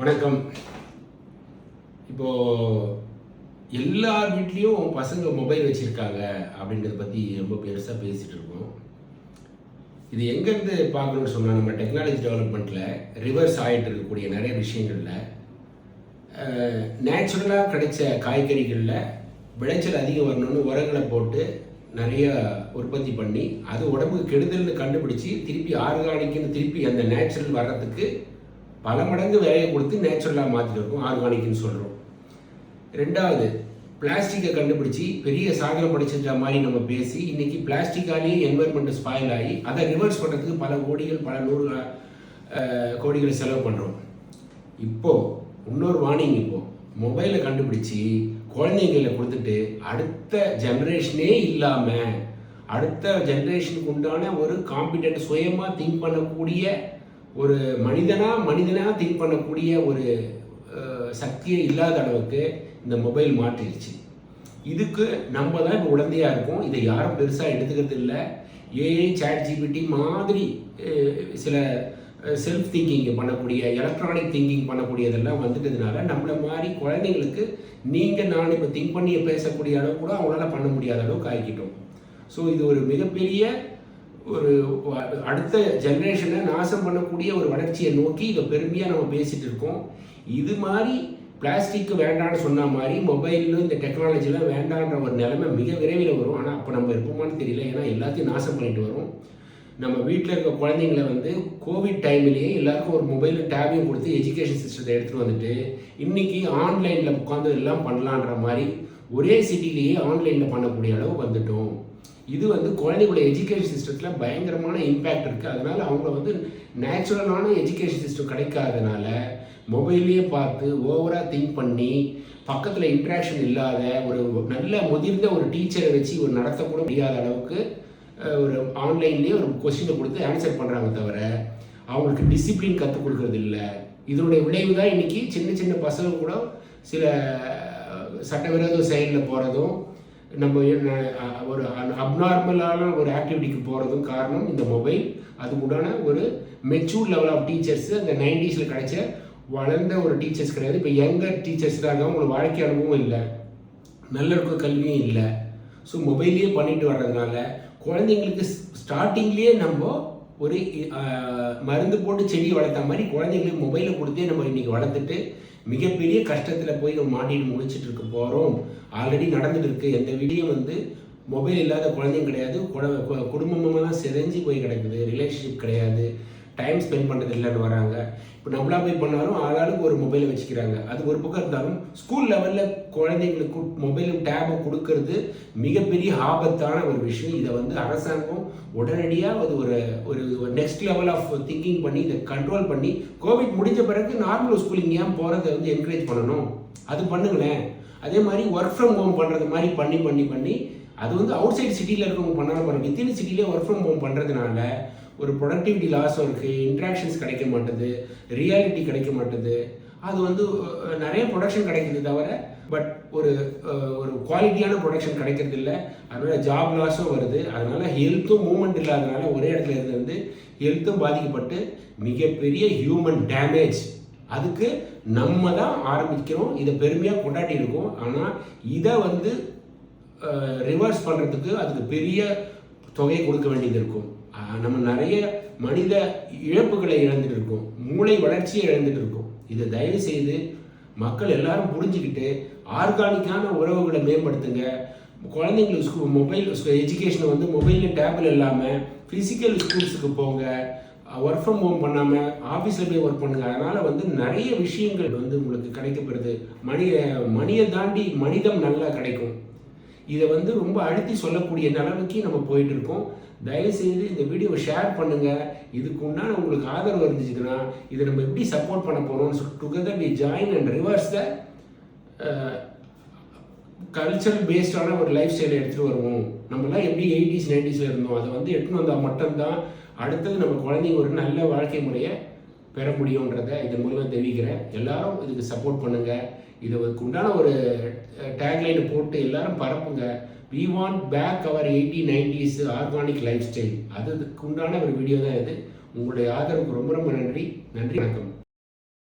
வணக்கம். இப்போ எல்லார் வீட்லேயும் பசங்க மொபைல் வச்சுருக்காங்க அப்படின்றத பற்றி ரொம்ப பெருசாக பேசிகிட்டு இருக்கோம். இது எங்கேருந்து பார்க்கணும்னு சொன்னால் நம்ம டெக்னாலஜி டெவலப்மெண்ட்டில் ரிவர்ஸ் ஆகிட்டு இருக்கக்கூடிய நிறைய விஷயங்களில் நேச்சுரலாக கிடைச்ச காய்கறிகளில் விளைச்சல் அதிகம் வரணும்னு உரங்களை போட்டு நிறைய உற்பத்தி பண்ணி அது உடம்புக்கு கெடுதல்னு கண்டுபிடிச்சி திருப்பி ஆர்கானிக்னு திருப்பி அந்த நேச்சுரல் வர்றதுக்கு பல மடங்கு வேலையை கொடுத்து நேச்சுரலாக மாற்றிட்டு இருக்கோம் ஆர்கானிக்னு சொல்கிறோம் ரெண்டாவது பிளாஸ்டிக்கை கண்டுபிடிச்சி பெரிய சாதனை படிச்சிருந்த மாதிரி நம்ம பேசி இன்னைக்கு பிளாஸ்டிக்காலேயே என்வரன்மெண்ட் ஸ்பாயில் ஆகி அதை ரிவர்ஸ் பண்ணுறதுக்கு பல கோடிகள் பல நூறு கோடிகளை கோடிகள் செலவு பண்ணுறோம் இப்போது இன்னொரு வார்னிங் இப்போ. மொபைலை கண்டுபிடிச்சி குழந்தைங்கள கொடுத்துட்டு அடுத்த ஜென்ரேஷனே இல்லாமல் அடுத்த ஜென்ரேஷனுக்கு உண்டான ஒரு காம்பிடென்ட் சுயமாக திங்க் பண்ணக்கூடிய ஒரு மனிதனாக மனிதனாக திங்க் பண்ணக்கூடிய ஒரு சக்தியே இல்லாத அளவுக்கு இந்த மொபைல் மாற்றிடுச்சு. இதுக்கு நம்ம தான் இப்போ உடந்தையாக இருக்கோம். இதை யாரும் பெருசாக எடுத்துக்கிறது இல்லை. ஏஐ சேட் ஜிபிடி மாதிரி சில செல்ஃப் திங்கிங் பண்ணக்கூடிய எலக்ட்ரானிக் திங்கிங் பண்ணக்கூடியதெல்லாம் வந்துட்டதுனால நம்மளை மாதிரி குழந்தைங்களுக்கு நீங்கள் நான் இப்போ திங்க் பண்ணி பேசக்கூடிய அளவு கூட அவங்களால பண்ண முடியாத அளவுக்கு ஆகிக்கிட்டோம் ஸோ இது ஒரு மிகப்பெரிய ஒரு அடுத்த ஜென்ரேஷனை நாசம் பண்ணக்கூடிய ஒரு வளர்ச்சியை நோக்கி இதை பெருமையாக நம்ம பேசிகிட்டு இருக்கோம். இது மாதிரி பிளாஸ்டிக்கு வேண்டாம்னு சொன்ன மாதிரி மொபைலும் இந்த டெக்னாலஜிலாம் வேண்டான்ற ஒரு நிலைமை மிக விரைவில் வரும். ஆனால் அப்போ நம்ம இருப்போமான்னு தெரியல. ஏன்னா எல்லாத்தையும் நாசம் பண்ணிட்டு வரும். நம்ம வீட்டில் இருக்க குழந்தைங்கள வந்து கோவிட் டைம்லேயே எல்லாருக்கும் ஒரு மொபைல் டேபையும் கொடுத்து எஜுகேஷன் சிஸ்டத்தை எடுத்துகிட்டு வந்துட்டு இன்றைக்கி ஆன்லைனில் உட்காந்து எல்லாம் பண்ணலான்ற மாதிரி ஒரே சிட்டிலேயே ஆன்லைனில் பண்ணக்கூடிய அளவு வந்துட்டோம். இது வந்து குழந்தைகளுடைய எஜுகேஷன் சிஸ்டத்தில் பயங்கரமான இம்பேக்ட் இருக்குது அதனால் அவங்க வந்து நேச்சுரலான எஜுகேஷன் சிஸ்டம் கிடைக்காதனால மொபைல்லையே பார்த்து ஓவராக திங்க் பண்ணி பக்கத்தில் இன்ட்ராக்ஷன் இல்லாத ஒரு நல்ல முதிர்ந்த ஒரு டீச்சரை வச்சு ஒரு நடத்தக்கூட முடியாத அளவுக்கு ஒரு ஆன்லைன்லேயே ஒரு கொஸ்டினை கொடுத்து ஆன்சர் பண்ணுறாங்க தவிர அவங்களுக்கு டிசிப்ளின் கற்றுக் கொடுக்கறது இல்லை. இதனுடைய விளைவு தான் இன்றைக்கி சின்ன சின்ன பசங்க கூட சில சட்டவிரோத செயலில் போகிறதும் நம்ம என்ன, ஒரு அப்நார்மலான ஒரு ஆக்டிவிட்டிக்கு போகிறதும் காரணம் இந்த மொபைல் அதுக்கு உண்டான ஒரு மெச்சூர் லெவல் ஆஃப் டீச்சர்ஸ் அந்த நைன்டிஸில் கிடைச்ச வளர்ந்த ஒரு டீச்சர்ஸ் கிடையாது. இப்போ யங்கர் டீச்சர்ஸ் தான் உங்களுக்கு வாழ்க்கை அனுபவம் இல்லை. நல்ல இருக்க கல்வியும் இல்லை. ஸோ மொபைல்லையே பண்ணிட்டு வர்றதுனால குழந்தைங்களுக்கு ஸ்டார்டிங்லேயே நம்ம ஒரு மருந்து போட்டு செடி வளர்த்த மாதிரி குழந்தைங்களுக்கு மொபைலை கொடுத்தே நம்ம இன்னைக்கு வளர்த்துட்டு மிகப்பெரிய கஷ்டத்தில் போய் நம்ம மாட்டிட்டு முடிச்சுட்டு இருக்க போகிறோம் ஆல்ரெடி நடந்துட்டு இருக்கு. எந்த வீடியோ வந்து மொபைல் இல்லாத குழந்தைங்க கிடையாது. குட- கு- குடும்பமாக தான் போய் கிடக்குது. ரிலேஷன்ஷிப் கிடையாது. டைம் ஸ்பெண்ட் பண்ணுறது இல்லைன்னு வராங்க. இப்போ நம்மளா போய் பண்ணாலும் ஆளாளுக்கு ஒரு மொபைலை வச்சுக்கிறாங்க. அது ஒரு பக்கம் இருந்தாலும் ஸ்கூல் லெவலில் குழந்தைங்களுக்கு மொபைலும் டேபும் கொடுக்கறது மிகப்பெரிய ஆபத்தான ஒரு விஷயம். இதை வந்து அரசாங்கம் உடனடியாக அது ஒரு ஒரு நெக்ஸ்ட் லெவல் ஆஃப் திங்கிங் பண்ணி இதை கண்ட்ரோல் பண்ணி கோவிட் முடிஞ்ச பிறகு நார்மல் ஸ்கூலிங் ஏன் போகிறத வந்து என்கரேஜ் பண்ணணும்? அது பண்ணுங்களேன். அதே மாதிரி ஒர்க் ஃப்ரம் ஹோம் பண்ணுறது மாதிரி பண்ணி பண்ணி பண்ணி அது வந்து அவுட் சைட் சிட்டியில் இருக்கவங்க பண்ணாலும் பண்ண வித்தின் சிட்டிலே ஒர்க் ஃப்ரம் ஹோம் பண்ணுறதுனால ஒரு ப்ரொடக்டிவிட்டி லாஸும் இருக்குது இன்ட்ராக்ஷன்ஸ் கிடைக்க மாட்டுது ரியாலிட்டி கிடைக்க மாட்டுது. அது வந்து நிறைய ப்ரொடக்ஷன் கிடைக்குது தவிர பட் ஒரு ஒரு குவாலிட்டியான ப்ரொடக்ஷன் கிடைக்கிறது இல்லை அதனால ஜாப் லாஸும் வருது. அதனால ஹெல்த்தும் மூவ்மெண்ட் இல்லாதனால ஒரே இடத்துல இருந்து வந்து ஹெல்த்தும் பாதிக்கப்பட்டு மிகப்பெரிய ஹியூமன் டேமேஜ் அதுக்கு நம்ம தான் ஆரம்பிக்கிறோம். இதை பெருமையாக கொண்டாடி இருக்கோம். ஆனால் இதை வந்து ரிவர்ஸ் பண்ணுறதுக்கு அதுக்கு பெரிய தொகையை கொடுக்க வேண்டியது இருக்கும். நம்ம நிறைய மனித இழப்புகளை இழந்துட்டு இருக்கோம். மூளை வளர்ச்சியை இழந்துட்டு இருக்கோம். இதை தயவு செய்து மக்கள் எல்லாரும் புரிஞ்சுக்கிட்டு ஆர்கானிக்கான உறவுகளை மேம்படுத்துங்க. குழந்தைங்களுக்கு ஸ்கூ மொபைல் எஜுகேஷனை வந்து மொபைலில் டேபிள் இல்லாமல் ஃபிசிக்கல் ஸ்கூல்ஸுக்கு போங்க. ஒர்க் ஃப்ரம் ஹோம் பண்ணாமல் ஆஃபீஸில் போய் ஒர்க் பண்ணுங்க. அதனால் வந்து நிறைய விஷயங்கள் வந்து உங்களுக்கு கிடைக்கப்படுது மனித மணியை தாண்டி மனிதம் நல்லா கிடைக்கும். இதை வந்து ரொம்ப அழுத்தி சொல்லக்கூடிய நிலைமைக்கு நம்ம போயிட்டு இருக்கோம் தயவுசெய்து இந்த வீடியோவை ஷேர் பண்ணுங்க. இதுக்கு உண்டான உங்களுக்கு ஆதரவு இருந்துச்சுன்னா இதை நம்ம எப்படி சப்போர்ட் பண்ண போறோம் together we join and rivers the cultural பேஸ்டான ஒரு லைஃப் ஸ்டைலை எடுத்துகிட்டு வருவோம். நம்மலாம் எப்படி எயிட்டிஸ் நைன்டிஸில் இருந்தோம். அதை வந்து எடுத்துன்னு வந்தால் மட்டும்தான் அடுத்தது நம்ம குழந்தைங்க ஒரு நல்ல வாழ்க்கை முறையை பெற முடியுன்றதை இதன் மூலமாக தெரிவிக்கிறேன். எல்லாரும் இதுக்கு சப்போர்ட் பண்ணுங்க. இதுக்கு உண்டான ஒரு டேக்லைனை போட்டு எல்லாரும் பரப்புங்க. We want back our eighty nineties organic lifestyle அதுக்கு உண்டான ஒரு வீடியோ தான் இது. உங்களுடைய ஆதரவுக்கு ரொம்ப ரொம்ப நன்றி. நன்றி வணக்கம்.